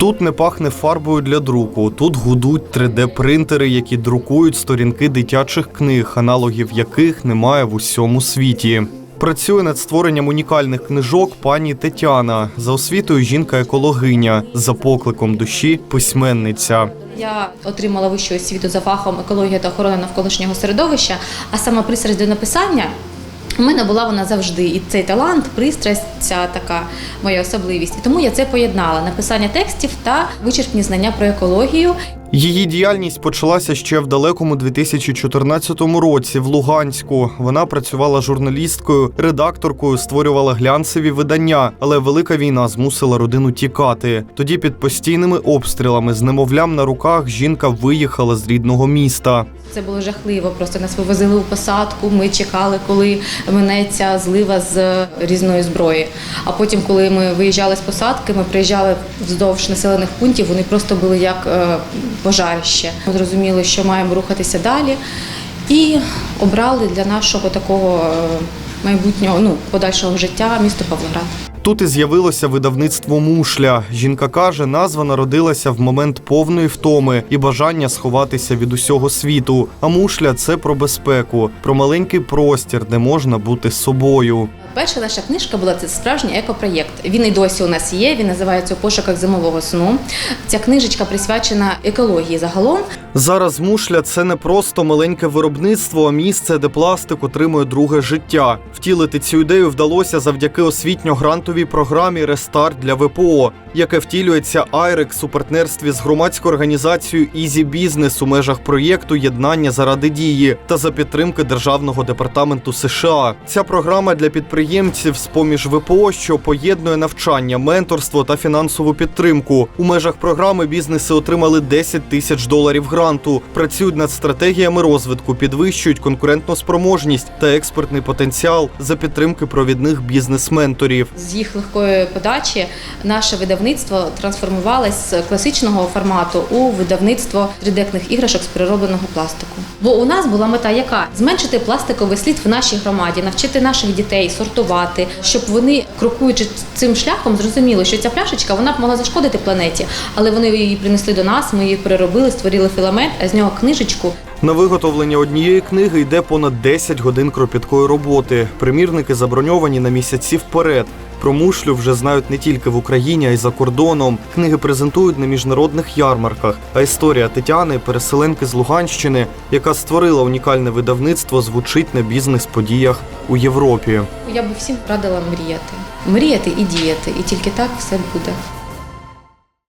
Тут не пахне фарбою для друку. Тут гудуть 3D-принтери, які друкують сторінки дитячих книг, аналогів яких немає в усьому світі. Працює над створенням унікальних книжок пані Тетяна. За освітою жінка-екологиня, за покликом душі письменниця. Я отримала вищу освіту за фахом екологія та охорона навколишнього середовища, а сама пристрасть до написання. У мене була вона завжди, і цей талант, пристрасть, ця така моя особливість. І тому я це поєднала: написання текстів та вичерпні знання про екологію. Її діяльність почалася ще в далекому 2014 році в Луганську. Вона працювала журналісткою, редакторкою, створювала глянцеві видання, але велика війна змусила родину тікати. Тоді під постійними обстрілами з немовлям на руках жінка виїхала з рідного міста. Це було жахливо. Просто нас вивозили у посадку. Ми чекали, коли минеться злива з різної зброї. А потім, коли ми виїжджали з посадки, ми приїжджали вздовж населених пунктів. Вони просто були як е, пожарище. Ми зрозуміли, що маємо рухатися далі, і обрали для нашого такого е, майбутнього ну подальшого життя місто Павлоград. Тут і з'явилося видавництво мушля. Жінка каже, назва народилася в момент повної втоми і бажання сховатися від усього світу. А мушля це про безпеку, про маленький простір, де можна бути собою. Перша наша книжка була це справжній екопроєкт. Він і досі у нас є. Він називається «У пошуках зимового сну. Ця книжечка присвячена екології загалом. Зараз мушля це не просто маленьке виробництво, а місце, де пластик отримує друге життя. Втілити цю ідею вдалося завдяки освітньо-грантовій програмі Рестарт для ВПО, яке втілюється Айрекс у партнерстві з громадською організацією Ізі Бізнес у межах проєкту Єднання заради дії та за підтримки Державного департаменту США. Ця програма для підприємців з поміж ВПО, що поєднує навчання, менторство та фінансову підтримку. У межах програми бізнеси отримали 10 тисяч доларів гранту, працюють над стратегіями розвитку, підвищують конкурентну спроможність та експортний потенціал за підтримки провідних бізнес-менторів. Їх легкої подачі наше видавництво трансформувалось з класичного формату у видавництво 3D-кних іграшок з переробленого пластику. Бо у нас була мета яка зменшити пластиковий слід в нашій громаді, навчити наших дітей сортувати, щоб вони, крокуючи цим шляхом, зрозуміли, що ця пляшечка вона б могла зашкодити планеті, але вони її принесли до нас. Ми її переробили, створили філамент, а з нього книжечку. На виготовлення однієї книги йде понад 10 годин кропіткої роботи. Примірники заброньовані на місяці вперед. Про мушлю вже знають не тільки в Україні, а й за кордоном. Книги презентують на міжнародних ярмарках. А історія Тетяни, переселенки з Луганщини, яка створила унікальне видавництво, звучить на бізнес-подіях у Європі. Я би всім радила мріяти, мріяти і діяти, і тільки так все буде.